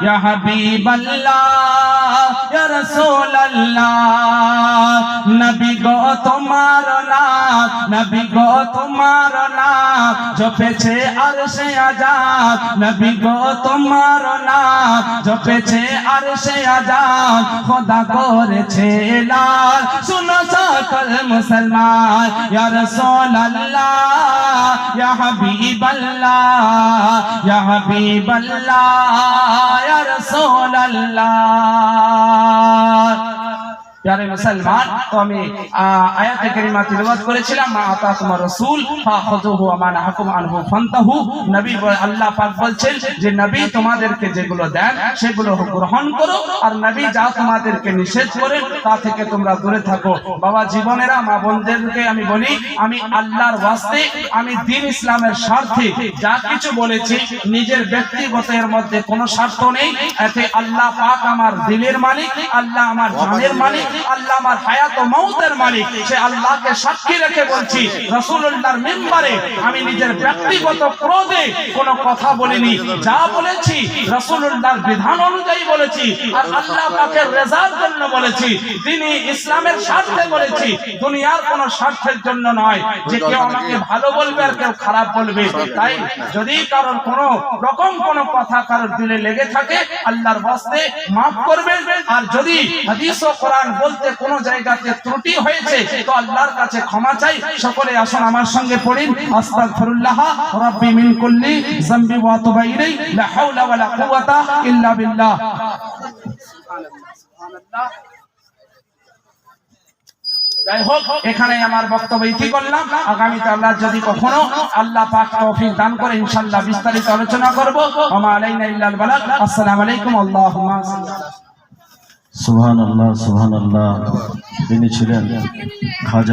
ইয়া হাবিবাল্লাহ ইয়া রাসূলুল্লাহ নবী গো তোমার নাম নবী গো তোমার নাম জপেছে আরশে আজাদ নবী গো তোমার নাম জপেছে আরশে আজাদ খোদা করেছে লাল শুনো সকল মুসলমান ইয়া রাসূলুল্লাহ ইয়া হাবিবাল্লাহ ইয়া হাবিবাল্লাহ ইয়া রাসূলুল্লাহ। প্যারে মুসলমান তো আমি আয়াতে কারিমা তিলাওয়াত করেছিলাম মা আতা তোমার রাসূল ফাখুযুহু ওয়া মা নাহাকুম আনহু ফান্তাহু। নবী আল্লাহ পাক বলছেন যে নবী তোমাদেরকে যেগুলো দেন সেগুলো গ্রহণ করো আর নবী যা তোমাদেরকে নিষেধ করেন তা থেকে তোমরা দূরে থাকো। বাবা জীবনেরা মা বোনদেরকে আমি বলি আমি আল্লাহর ওয়াস্তে আমি দিন ইসলামের স্বার্থে যা কিছু বলেছি নিজের ব্যক্তিগত এর মধ্যে কোনো স্বার্থ নেই। এতে আল্লাহ পাক আমার দিলের মালিক আল্লাহ আমার জানের মালিক। আল্লাহ আমার হায়াত ও মৌতের মালিক, সে আল্লাহকে সাক্ষী রেখে বলছি, রাসূলুল্লাহর মিম্বারে আমি নিজের ব্যক্তিগত ক্রোধে কোনো কথা বলিনি। যা বলেছি রাসূলুল্লাহর বিধান অনুযায়ী বলেছি, আর আল্লাহ পাকের রেজার জন্য বলেছি, তিনি ইসলামের স্বার্থে বলেছি, দুনিয়ার কোনো স্বার্থের জন্য নয়। যে কেউ আমাকে ভালো বলবে আর কেউ খারাপ বলবে। তাই যদি কারোর কোনো রকম কোনো কথা কারোর দিলে লেগে থাকে, আল্লাহর বাস্তে মাফ করবেন। আর যদি হাদিস ও কোরআন বলতে কোনো জায়গাতে ত্রুটি হয়েছে, তো আল্লাহর কাছে ক্ষমা চাই। সকলে আসুন আমার সঙ্গে পড়িন। আস্তাগফিরুল্লাহ, রাব্বি মিন কুল্লি যামবি ওয়া তুবা ইলাই লা হাওলা ওয়ালা কুওয়াতা ইল্লা বিল্লাহ। যাই হোক, এখানে আমার বক্তব্য ইতি করলাম আগামীতে আল্লাহ যদি কখনো আল্লাহ পাক তৌফিক দান করে, ইনশাআল্লাহ বিস্তারিত আলোচনা করব। ওমা আলাইনা ইল্লাল বালাগ। আসসালামু আলাইকুম, আল্লাহুম্মা সুবহান আল্লাহ সুহান আল্লাহ তিনি ছিলেন খাজা